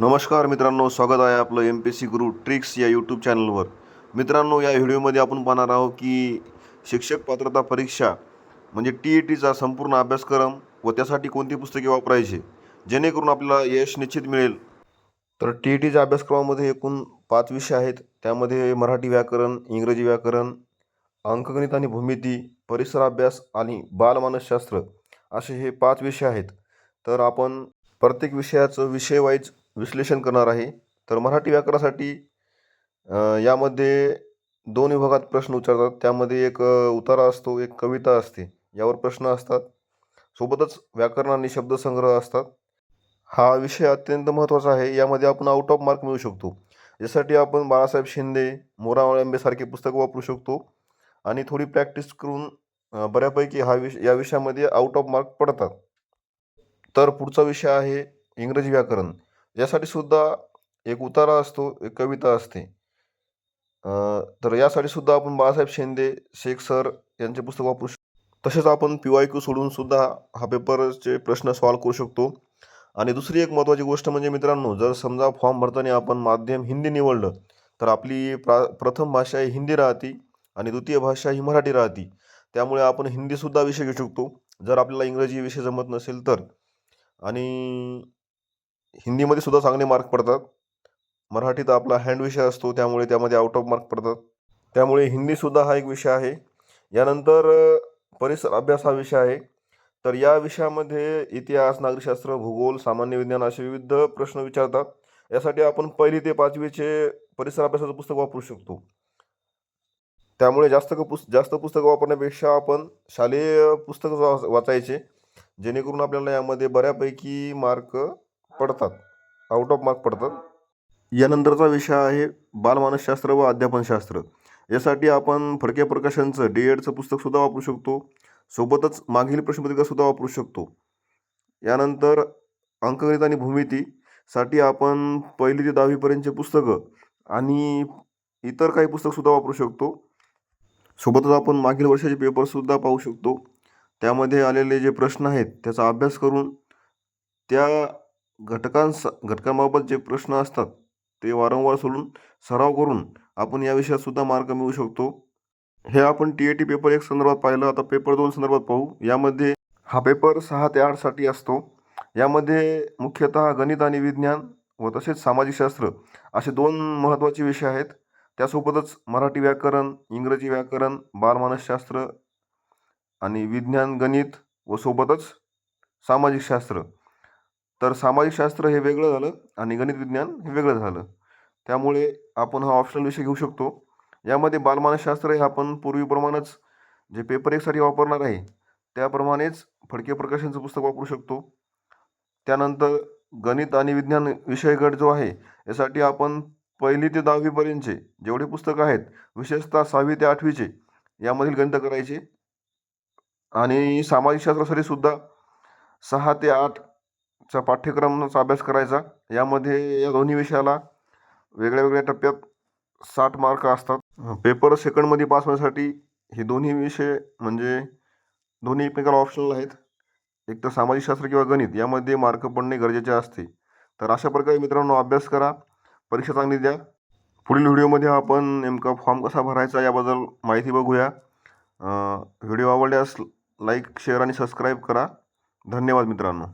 नमस्कार मित्रांनो स्वागत आहे आपलं M P C Guru tricks या यूट्यूब चॅनलवर मित्रांनो या व्हिडिओमध्ये आपण पाहणार आहोत की शिक्षक पात्रता परीक्षा म्हणजे टी ई टीचा संपूर्ण अभ्यासक्रम व त्यासाठी कोणती पुस्तके वापरायची जेणेकरून आपल्याला यश निश्चित मिळेल. तर टी ई टीच्या अभ्यासक्रमामध्ये एकूण पाच विषय आहेत. त्यामध्ये मराठी व्याकरण इंग्रजी व्याकरण अंकगणित आणि भूमिती परिसर अभ्यास आणि बालमानसशास्त्र असे हे पाच विषय आहेत. तर आपण प्रत्येक विषयाचं विषय वाईज विश्लेषण करणार आहे. तर मराठी व्याकरणासाठी यामध्ये दोन विभागात प्रश्न विचारतात त्यामध्ये एक उतारा असतो एक कविता असते. यावर प्रश्न असतात. सोबतच व्याकरण आणि शब्दसंग्रह असतात. हा विषय अत्यंत महत्त्वाचा आहे. यामध्ये आपण आउट ऑफ मार्क मिळू शकतो. यासाठी आपण बाळासाहेब शिंदे मोरा सारखे पुस्तकं वापरू शकतो. आणि थोडी प्रॅक्टिस करून बऱ्यापैकी हा विष या विषयामध्ये आउट ऑफ मार्क पडतात. तर पुढचा विषय आहे इंग्रजी व्याकरण. यासाठी सुद्धा एक उतारा असतो एक कविता असते. तर यासाठी सुद्धा आपण बाळासाहेब शिंदे शेख सर यांचे पुस्तक वापरू शकतो तसेच आपण पी वाय क्यू सोडून सुद्धा हा पेपरचे प्रश्न सॉल्व करू शकतो. आणि दुसरी एक महत्त्वाची गोष्ट म्हणजे मित्रांनो जर समजा फॉर्म भरताना आपण माध्यम हिंदी निवडलं तर आपली प्रा प्रथम भाषा ही हिंदी राहती आणि द्वितीय भाषा ही मराठी राहती. त्यामुळे आपण हिंदीसुद्धा विषय घेऊ शकतो. जर आपल्याला इंग्रजी विषय जमत नसेल तर. आणि हिंदीमध्ये सुद्धा चांगले मार्क पडतात. मराठीत आपला हँड विषय असतो त्यामुळे त्यामध्ये आउट ऑफ मार्क पडतात. त्यामुळे हिंदीसुद्धा हा एक विषय आहे. यानंतर परिसर अभ्यास हा विषय आहे. तर या विषयामध्ये इतिहास नागरिकशास्त्र भूगोल सामान्य विज्ञान असे विविध प्रश्न विचारतात. यासाठी आपण पहिली ते पाचवीचे परिसर अभ्यासाचं पुस्तक वापरू शकतो. त्यामुळे जास्त पुस् पुस जास्त पुस्तकं वापरण्यापेक्षा आपण शालेय पुस्तकं वा वाचायचे. जेणेकरून आपल्याला यामध्ये बऱ्यापैकी मार्क पडतात. आउट ऑफ मार्क पडतात. यानंतरचा विषय आहे बालमानसशास्त्र व अध्यापनशास्त्र. यासाठी आपण फडके प्रकाशनचं डी एडचं पुस्तकसुद्धा वापरू शकतो. सोबतच मागील प्रश्नपत्रिकासुद्धा वापरू शकतो. यानंतर अंकगणित आणि भूमितीसाठी आपण पहिली ते दहावीपर्यंतचे पुस्तकं आणि इतर काही पुस्तकसुद्धा वापरू शकतो. सोबतच आपण मागील वर्षाचे पेपरसुद्धा पाहू शकतो. त्यामध्ये आलेले जे प्रश्न आहेत त्याचा अभ्यास करून त्या घटकांस घटकांबाबत जे प्रश्न असतात ते वारंवार सोडून सराव करून आपण या विषयात सुद्धा मार्क मिळवू शकतो. हे आपण टी ए टी पेपर एक संदर्भात पाहिलं आता पेपर दोन संदर्भात पाहू. यामध्ये हा पेपर सहा ते आठसाठी असतो. यामध्ये मुख्यतः गणित आणि विज्ञान व तसेच सामाजिक शास्त्र असे दोन महत्त्वाचे विषय आहेत. त्यासोबतच मराठी व्याकरण इंग्रजी व्याकरण बालमानसशास्त्र आणि विज्ञान गणित व सोबतच सामाजिक शास्त्र तर सामाजिक शास्त्र हे वेगळं झालं आणि गणित विज्ञान हे वेगळं झालं. त्यामुळे आपण हा ऑप्शनल विषय घेऊ शकतो. यामध्ये बालमानसशास्त्र हे आपण पूर्वीप्रमाणेच जे पेपर एकसाठी वापरणार आहे त्याप्रमाणेच फडके प्रकाशनचं पुस्तक वापरू शकतो. त्यानंतर गणित आणि विज्ञान विषय गट जो आहे यासाठी आपण पहिली ते दहावीपर्यंतचे जेवढे पुस्तकं आहेत विशेषतः सहावी ते आठवीचे यामधील गणित करायचे. आणि सामाजिक शास्त्रासाठी सुद्धा सहा ते आठ चा पाठ्यक्रमाचा अभ्यास करायचा. यामध्ये या दोन्ही विषयाला वेगळ्या वेगळ्या टप्प्यात साठ मार्क असतात. पेपर सेकंडमध्ये पास होण्यासाठी हे दोन्ही विषय म्हणजे दोन्ही एकमेकाला ऑप्शनल आहेत. एक तर सामाजिक शास्त्र किंवा गणित यामध्ये मार्क पडणे गरजेचे असते. तर अशा प्रकारे मित्रांनो अभ्यास करा परीक्षा चांगली द्या. पुढील व्हिडिओमध्ये आपण नेमका फॉर्म कसा भरायचा याबद्दल माहिती बघूया. व्हिडिओ आवडल्यास लाईक शेअर आणि सबस्क्राईब करा. धन्यवाद मित्रांनो.